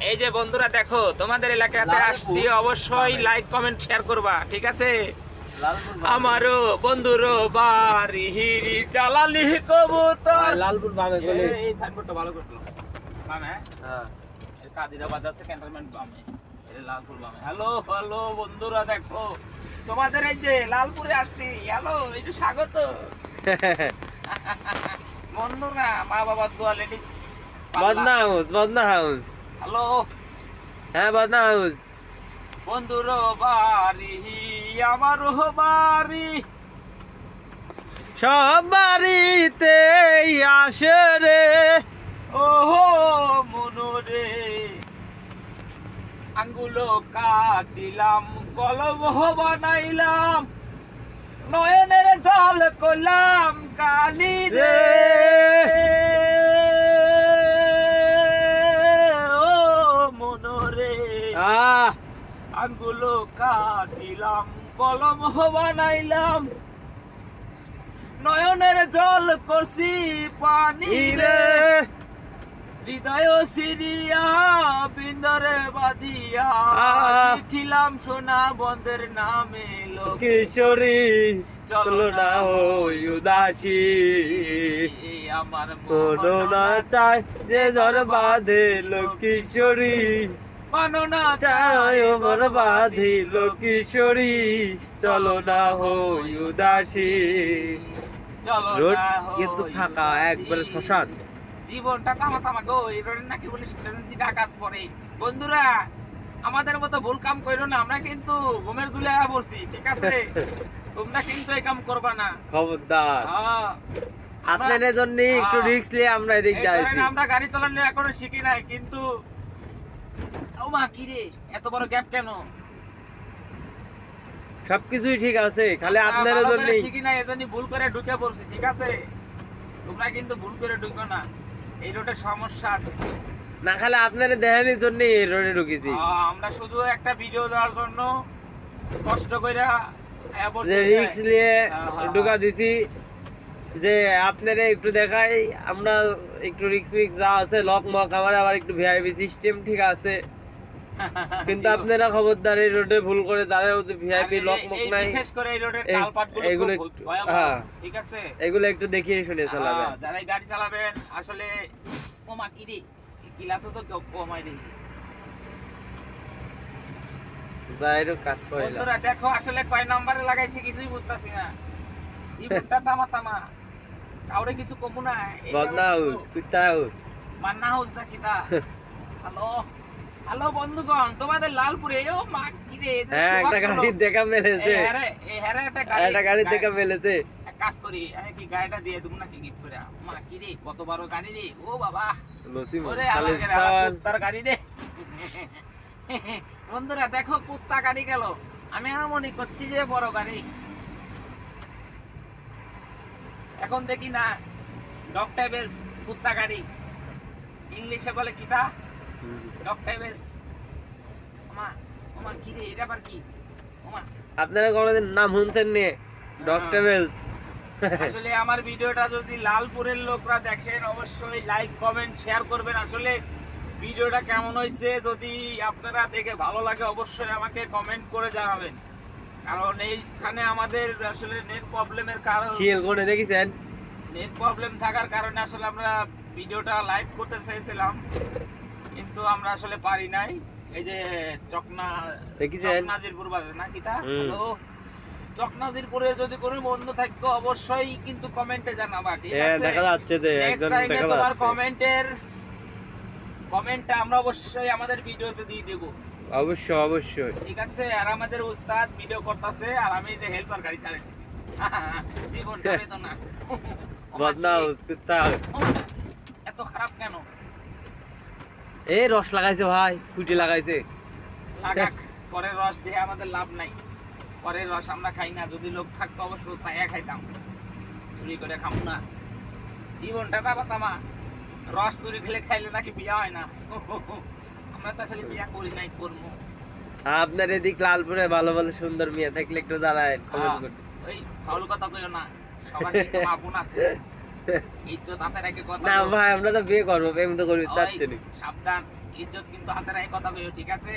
এই যে বন্ধুরা দেখো তোমাদের এলাকাতে আসছি অবশ্যই লাইক কমেন্ট শেয়ার করবা ঠিক আছে? আমারও বন্ধুরও বাড়ি হিরি চালালি কবুতর। লালপুর বামে গলি এই- সাইনবোর্ডটা ভালো করল বামে হ্যাঁ। কাদিরাবাদ আছে ক্যান্টনমেন্ট বামে লালপুর বামে হ্যালো হ্যালো বন্ধুরা দেখো। তোমাদের এই যে লালপুরে আসছি। হ্যালো এই যে স্বাগত। বন্ধুরা মা বাবা দোয়া লেডিস। বদনা হাউস বদনা হাউস হ্যালো। হ্যাঁ বদনা হাউস বন্ধুর বাড়ি আমার বাড়ি সব বাড়িতে আসে রে। ওহো মনোরে আঙ্গুলো কাটিলাম কলম বানাইলাম নয়নের জল করলাম কালি রে। আহ আঙ্গুলো কাটিলাম কলম বানাইলাম। নয়নের জল করছি পানি রে। হৃদয় সিরিয়া বিন্দরে বাদিয়া আহ। লিখিলাম সোনা বন্ধের নামে কিশোরী চলো না হই উদাসী। আমার কোনো না চাই যে ধর বাঁধে কিশোরী। বাঁধিল কিশোরী চলো না হই উদাসী। রোড কিন্তু ফাঁকা একবারে শ্মশান। জীবনটা গো এই নাকি বলিস ডাকাত পড়ে। বন্ধুরা আমাদের মতো ভুল কাম কইরো না আমরা কিন্তু ঘুমের দুলে পড়ছি ঠিক আছে? তোমরা কিন্তু এই কাম করবা না। খবরদার। হ্যাঁ। আপনাদের জন্য একটু হ্যাঁ। রিস্ক নিয়ে আমরা এদিক যাইছি আমরা গাড়ি চালানো এখনও শিখি নাই কিন্তু মা কি রে? এত বড় গ্যাপ কেন? সবকিছুই ঠিক আছে খালি ভালো করে জন্যই শিখি নাই এজন্যই ভুল করে ঢুকে পড়ছি ঠিক আছে? তোমরা কিন্তু ভুল করে ঢুকো না। এই রোডে সমস্যা আছে। না খালি দেখানোর জন্য এই রোডে ঢুকেছি। আমরা শুধু একটা ভিডিও দেওয়ার জন্য কষ্ট কইরা যে রিক্স নিয়ে ঢুকা দিছি যে আপনারা একটু দেখাই আমরা একটু রিক্স মিক্স যা আছে লক মক আমার আবার একটু ভিআইপি সিস্টেম ঠিক আছে। কিন্তু আপনারা খবরদার এই রোডে ভুল করে দাঁড়ায় ভিআইপি লক মক নাই। বিশেষ করে এই রোডের কালপাটগুলো এগুলো হ্যাঁ। ঠিক আছে? এগুলো একটু দেখিয়ে শুনে চালাবেন। যারা গাড়ি চালাবেন আসলে ও মা কি রে? কিলাসও তো কেউ কমাই দেই যাই হোক কাজ করে বন্ধুরা দেখো আসলে কয় নম্বরে লাগাইছি কিছুই বুঝতাছি না। জীবনটা তামা তামা। কাউরে কিছু কমু না। বদনা হাউস কুত্তা হাউস মান্না হাউস না কিতা হ্যালো? হ্যালো বন্ধুগণ তোমাদের লালপুরে ও মা কি রে হ্যাঁ একটা গাড়ি দেখা মেলেছে। এই হ্যারে একটা গাড়ি একটা গাড়ি দেখা মেলেছে। কাজ করি আমি কি গাড়িটা দিয়ে দেবো নাকি গিফট করে? মা কি রে কত বড় গাড়ি রে ও বাবা। লসি আলাদা গাড়ি, রে। বন্ধুরা দেখো কুত্তা গাড়ি গেল। আমি আর মনে করছি যে বড় গাড়ি। এখন দেখি না ডগ টেবেলস কুত্তা গাড়ি। ইংলিশে বলে কিতা আপনারা কোনোদিন নাম শুনছেন নিয়ে ডক্টর বেলস আসলে আমার ভিডিওটা যদি লালপুরের লোকরা দেখেন অবশ্যই লাইক কমেন্ট শেয়ার করবেন। আসলে ভিডিওটা কেমন হয়েছে যদি আপনারা দেখে ভালো লাগে অবশ্যই আমাকে কমেন্ট করে জানাবেন। কারণ এইখানে আমাদের আসলে নেট প্রবলেমের কারণ শিএল কোনে দেখেছেন? নেট প্রবলেম থাকার কারণে আসলে আমরা ভিডিওটা লাইভ করতে চাইছিলাম। কিন্তু আমরা আসলে পারি নাই। এই যে চকনা? চকনাজিরপুর বাজার না কিতা হুম। হ্যালো? চকনাজিরপুরে যদি কোনো বন্ধু থাকতো অবশ্যই কিন্তু কমেন্টে জানাবা ঠিক হ্যাঁ আছে? দেখা যাচ্ছে যে নেক্সট একজন টাইমে দেখা তোমার কমেন্টের কমেন্টটা আমরা অবশ্যই আমাদের ভিডিওতে দিয়ে দেব। অবশ্যই অবশ্যই। ঠিক আছে? আর আমাদের উস্তাদ ভিডিও করতেছে আর আমি যে হেল্পার গাড়ি বেদনা। বদনা এত খারাপ কেন? এই রস লাগাইছে ভাই কুটি লাগাইছে। লাগাক পরের রস দিয়ে আমাদের লাভ নাই। পরের রস আমরা খাই না যদি লোক থাকতো অবশ্য তাইয়া খাইতাম। চুরি করে খামু না। জীবনটা বাবা তামা রস চুরি খেলে খাইলে নাকি বিয়া হয় না। আমরা তো আসলে বিয়া করি নাই করব আপনার এদিক লালপুরে ভালো ভালো সুন্দর মেয়ে থাকলে একটু জানায় কমেন্ট হ্যাঁ। ওই ফাউল কথা কইও না সবার কিন্তু মা বোন আছে। ইজ্জত হাতে রেখে কথা না ভাই আমরা তো বিয়ে করব প্রেম তো করবি ওই, চাচ্ছি সাবধান ইজ্জত কিন্তু হাতে রেখে কথা কইও ঠিক আছে?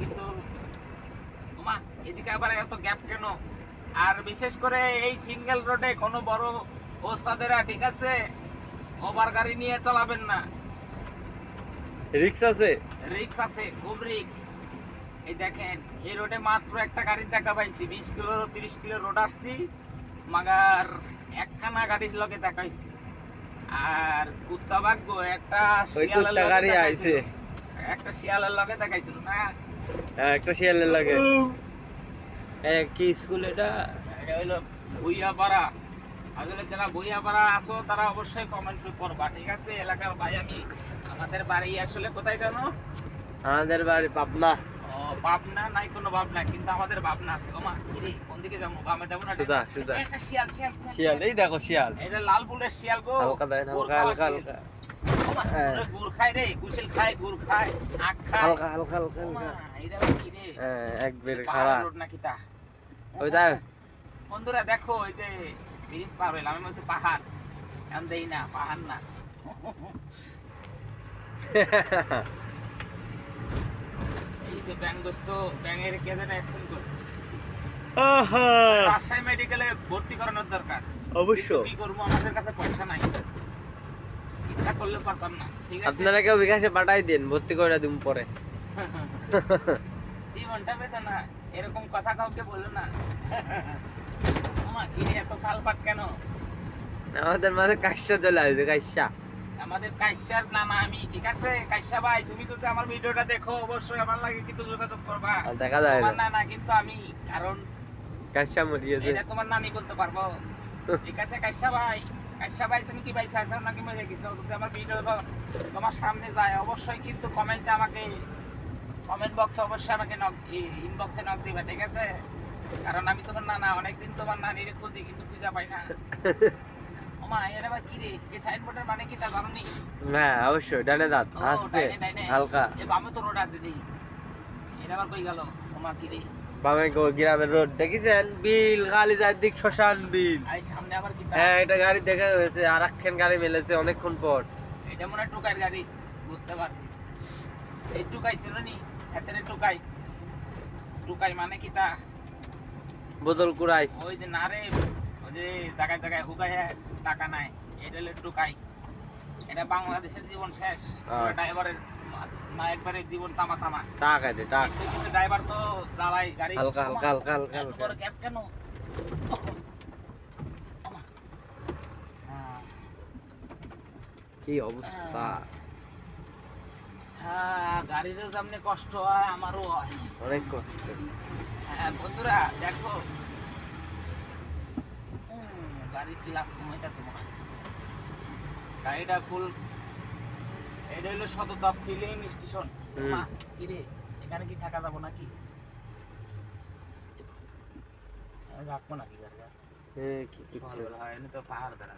কিন্তু ওমা এদিকে আবার এত গ্যাপ কেন? আর বিশেষ করে এই সিঙ্গেল রোডে কোনো বড় ওস্তাদেরা ঠিক আছে? ওভার গাড়ি নিয়ে চালাবেন না। রিক্স আছে? রিক্স আছে খুব রিক্স। এই দেখেন এই রোডে মাত্র একটা গাড়ি দেখা পাইছি বিশ কিলো তিরিশ কিলো রোড আসছি। মাগার একখানা গাড়ির লগে দেখাইছি। আর কুত্তা ভাগ্য একটা শিয়ালের লগে গাড়ি আইছে। একটা শিয়ালের লগে দেখাইছিল না? হ্যাঁ, একটা শিয়ালের লাগে। এ, কি স্কুল এটা? এটা হইল ভুইয়াপাড়া। আসলে যারা ভুইয়াপাড়া আছো তারা অবশ্যই কমেন্ট করবা ঠিক আছে? এলাকার ভাই আমি আমাদের বাড়ি আসলে কোথায় জানো? আমাদের বাড়ি পাবনা। ভাবনা নাই কোনো ভাবনা কিন্তু আমাদের ভাবনা আছে। ওমা কিরে কোন দিকে যাব? বামে যাব না সোজা সোজা। একটা শিয়াল শিয়াল শিয়াল এই দেখো শিয়াল। এটা লাল বুলের শিয়াল গো। হালকা দেন গুড় হালকা হালকা হালকা। ওমা, হ্যাঁ। ওরে গুড় খায় রে কুশিল খায় গুড় খায় আখ খায়। হালকা হালকা হালকা এটা কি রে? হ্যাঁ, এক বের পাহাড় রোড নাকি তা? ওই তাই বন্ধুরা দেখো ওই যে ব্রিজ পার হইলাম আমি বলছি পাহাড়। আমি দেই না পাহাড় না। এই যে ব্যাং দোস্ত ব্যাঙের কে যেন অ্যাক্সিডেন্ট করছে। রাজশাহী মেডিকেলে ভর্তি করানোর দরকার। অবশ্য। কি করব আমাদের কাছে পয়সা নাই। ইচ্ছা করলে পারতাম না ঠিক আছে? আপনারা কেউ বিকাশে পাঠাই দিন ভর্তি করে দিন পরে। জীবনটা বেদনা এরকম কথা কাউকে না। কি এত কালপাট কেন? আমাদের মাঝে কাশ্যা চলে আসবে কাশ্যা আমাদের কাইসার নানা আমি ঠিক আছে? কাইসা ভাই তুমি যদি আমার ভিডিওটা দেখো অবশ্যই আমার লাগে কিন্তু যোগাযোগ করবা। দেখা যায় তোমার না। নানা কিন্তু আমি কারণ কাশ্যা মরিয়েছে এটা তোমার নানি বলতে পারব। ঠিক আছে কাইসা ভাই? কাইসা ভাই তুমি কি ভাই চাইছো নাকি মরে গেছো? যদি আমার ভিডিও তোমার সামনে যায় অবশ্যই কিন্তু কমেন্টে আমাকে কমেন্ট বক্সে অবশ্যই আমাকে নক ইনবক্সে নক দিবা ঠিক আছে? কারণ আমি তোমার নানা অনেকদিন তোমার নানিরে খুঁজি কিন্তু খুঁজা পাই না। নি হ্যাঁ অবশ্যই ডানে দাঁত ডাইনে। হালকা। বামে তো রোড আছে দেই। এটা আবার কই গেল? ওমা কি রে? বামে গ্রামের রোড দেখেছেন? বিল খালি চারদিক শ্মশান বিল। সামনে আবার কি হ্যাঁ এটা গাড়ি দেখা হয়েছে আর একখান গাড়ি মেলেছে অনেকক্ষণ পর। এটা মনে হয় টুকাইয়ের গাড়ি বুঝতে পারছি। এই টুকাই ছিল নি? হাতের টুকাই। টুকাই মানে কি তা? বোতল কুড়াই। ওই যে না রে যে জায়গায় জায়গায় টাকা নাই। এটা হলো টুকাই এটা বাংলাদেশের জীবন শেষ। হ্যাঁ। ড্রাইভারের না একবারে জীবন তামা তামা। টাক আছে টাক। কিছু কিছু ড্রাইভার তো জ্বালাই গাড়ি হালকা হালকা হালকা হালকা এত হালকা। বড় গ্যাপ কেন? হ্যাঁ। কি অবস্থা? হ্যাঁ গাড়িরও সামনে কষ্ট হয় আমারও হয়। অনেক কষ্ট। হ্যাঁ বন্ধুরা দেখো গাড়ির ক্লাস কমাইতেছে মনে হয়। গাড়িটা ফুল এটা হলো সততা ফিলিং স্টেশন। কিরে এখানে কি থাকা যাব নাকি? রাখব নাকি গাড়িটা? হ্যাঁ কি তো পাহাড় বেড়া